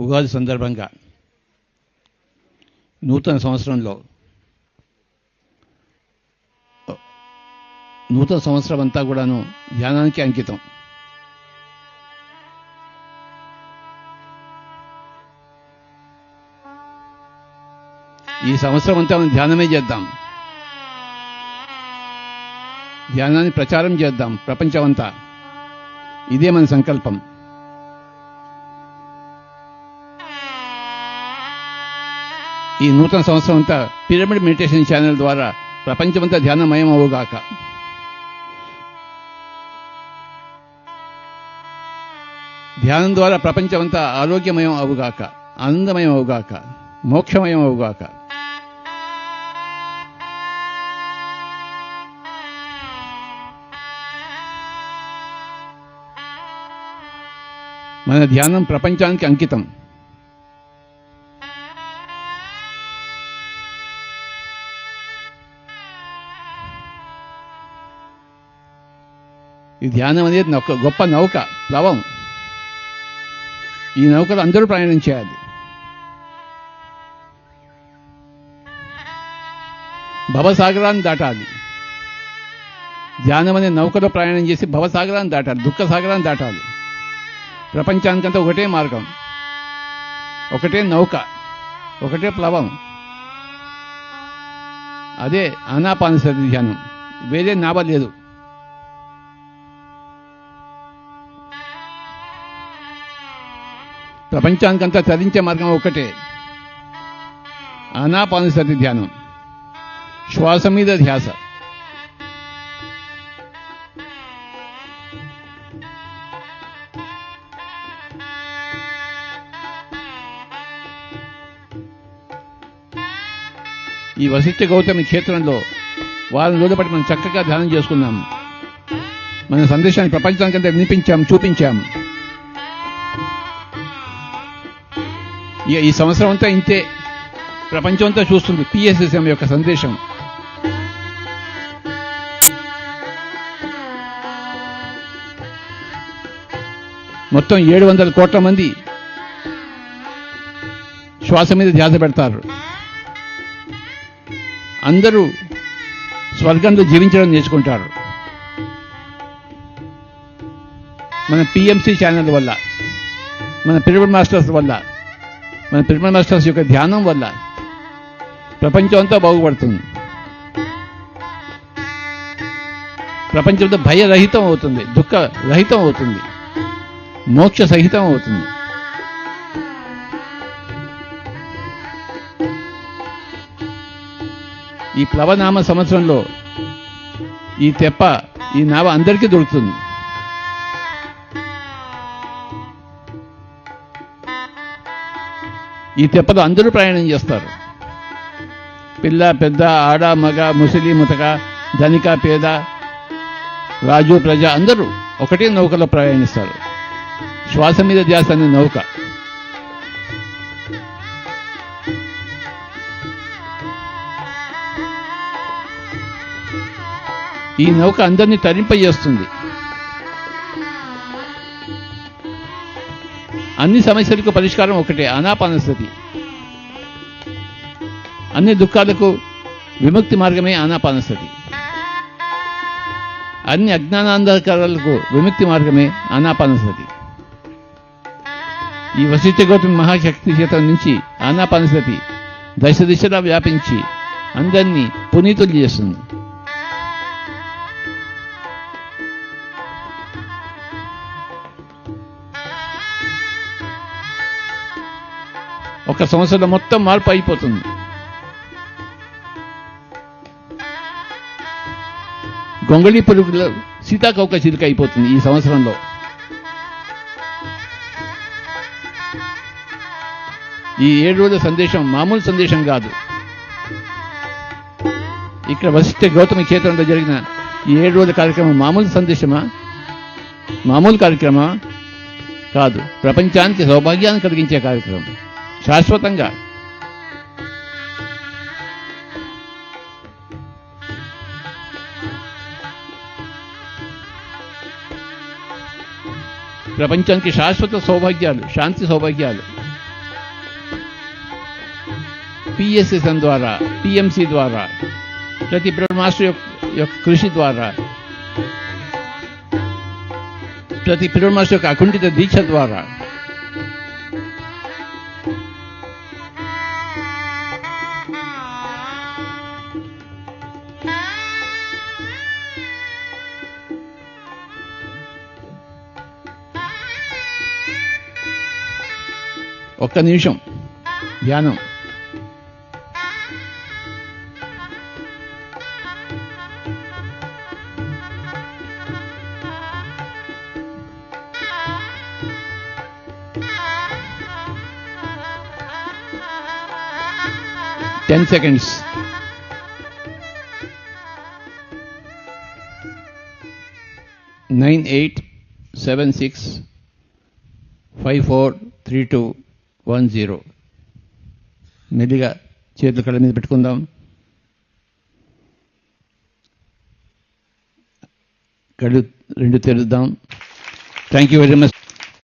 ఉగాది సందర్భంగా నూతన సంవత్సరంలో నూతన సంవత్సరం అంతా కూడాను ధ్యానానికి అంకితం. ఈ సంవత్సరం అంతా మనం ధ్యానమే చేద్దాం. ధ్యానాన్ని ప్రచారం చేద్దాం ప్రపంచమంతా. ఇదే మన సంకల్పం. ఈ నూతన సంవత్సరం అంతా పిరమిడ్ మెడిటేషన్ ఛానల్ ద్వారా ప్రపంచమంతా ధ్యానమయం అవుగాక ధ్యానం ద్వారా ప్రపంచమంతా ఆరోగ్యమయం అవుగాక ఆనందమయం అవుగాక మోక్షమయం అవుగాక మన ధ్యానం ప్రపంచానికి అంకితం. ఈ ధ్యానం అనేది ఒక గొప్ప నౌక ప్లవం ఈ నౌకలు అందరూ ప్రయాణం చేయాలి. భవసాగరాన్ని దాటాలి. ధ్యానం అనే నౌకలో ప్రయాణం చేసి భవసాగరాన్ని దాటాలి దుఃఖ సాగరాన్ని దాటాలి. ప్రపంచానికంతా ఒకటే మార్గం. ఒకటే నౌక ఒకటే ప్లవం అదే ఆనాపానసతి ధ్యానం. వేరే నావ లేదు. ప్రపంచానికంతా చదించే మార్గం ఒకటే ఆనాపానసతి ధ్యానం. శ్వాస మీద ధ్యాస. ఈ వశిష్ఠ గౌతమి క్షేత్రంలో వారం రోజుల పాటు మనం చక్కగా ధ్యానం చేసుకున్నాం. మన సందేశాన్ని ప్రపంచానికంతా వినిపించాం చూపించాం. ఇక ఈ సంవత్సరం అంతా ఇంతే. ప్రపంచం అంతా చూస్తుంది. పిఎస్ఎస్ఎం యొక్క సందేశం. మొత్తం ఏడు వందల కోట్ల మంది శ్వాస మీద ధ్యాస పెడతారు. అందరూ స్వర్గంలో జీవించడం నేర్చుకుంటారు. మన పిఎంసి ఛానల్ వల్ల మన పిరమిడ్ మాస్టర్స్ వల్ల మన పిరమిడ్ మాస్టర్స్ యొక్క ధ్యానం వల్ల ప్రపంచం అంతా బాగుపడుతుంది. ప్రపంచంతో భయరహితం అవుతుంది దుఃఖ రహితం అవుతుంది మోక్ష సహితం అవుతుంది. ఈ ప్లవనామ సంవత్సరంలో ఈ తెప్ప ఈ నావ అందరికీ దొరుకుతుంది. ఈ తెప్పలో అందరూ ప్రయాణం చేస్తారు. పిల్ల పెద్ద ఆడ మగ ముసలి ముతక ధనిక పేద రాజు ప్రజ అందరూ ఒకటే నౌకలో ప్రయాణిస్తారు. శ్వాస మీద ధ్యాస అనే నౌక. ఈ నౌక అందరినీ తరింపజేస్తుంది. అన్ని సమస్యలకు పరిష్కారం ఒకటే ఆనాపానస్థితి అన్ని దుఃఖాలకు విముక్తి మార్గమే ఆనాపానస్థితి అన్ని అజ్ఞానాంధకారాలకు విముక్తి మార్గమే ఆనాపానస్థితి ఈ వశిష్ఠ గౌతమి మహాశక్తి క్షేత్రం నుంచి ఆనాపానస్థితి దశ దిశలా వ్యాపించి అందరినీ పునీతులు చేస్తుంది. ఒక సంవత్సరం మొత్తం మార్పు అయిపోతుంది. గొంగళి పురుగుల సీతాకౌక చిలుక అయిపోతుంది ఈ సంవత్సరంలో. ఈ ఏడు రోజుల సందేశం మామూలు సందేశం కాదు. ఇక్కడ వశిష్ఠ గౌతమ క్షేత్రంలో జరిగిన ఈ ఏడు రోజుల కార్యక్రమం మామూలు సందేశమా? మామూలు కార్యక్రమా? కాదు. ప్రపంచానికి సౌభాగ్యాన్ని కలిగించే కార్యక్రమం. శాశ్వతంగా ప్రపంచానికి శాశ్వత సౌభాగ్యాలు శాంతి సౌభాగ్యాలు పిఎస్ఎస్ఎన్ ద్వారా టిఎంసి ద్వారా ప్రతి బ్రడ్ మాస్టర్ యొక్క యొక్క కృషి ద్వారా ప్రతి పిల్లల మాస్టర్ యొక్క అకుంఠిత దీక్ష ద్వారా ఒక్క నిమిషం. ధ్యానం. Ten seconds nine eight seven six five four three two one zero. మెల్లిగా చేతులు కళ్ళ మీద పెట్టుకుందాం. కళ్ళు రెండు తెరుద్దాం. Thank you very much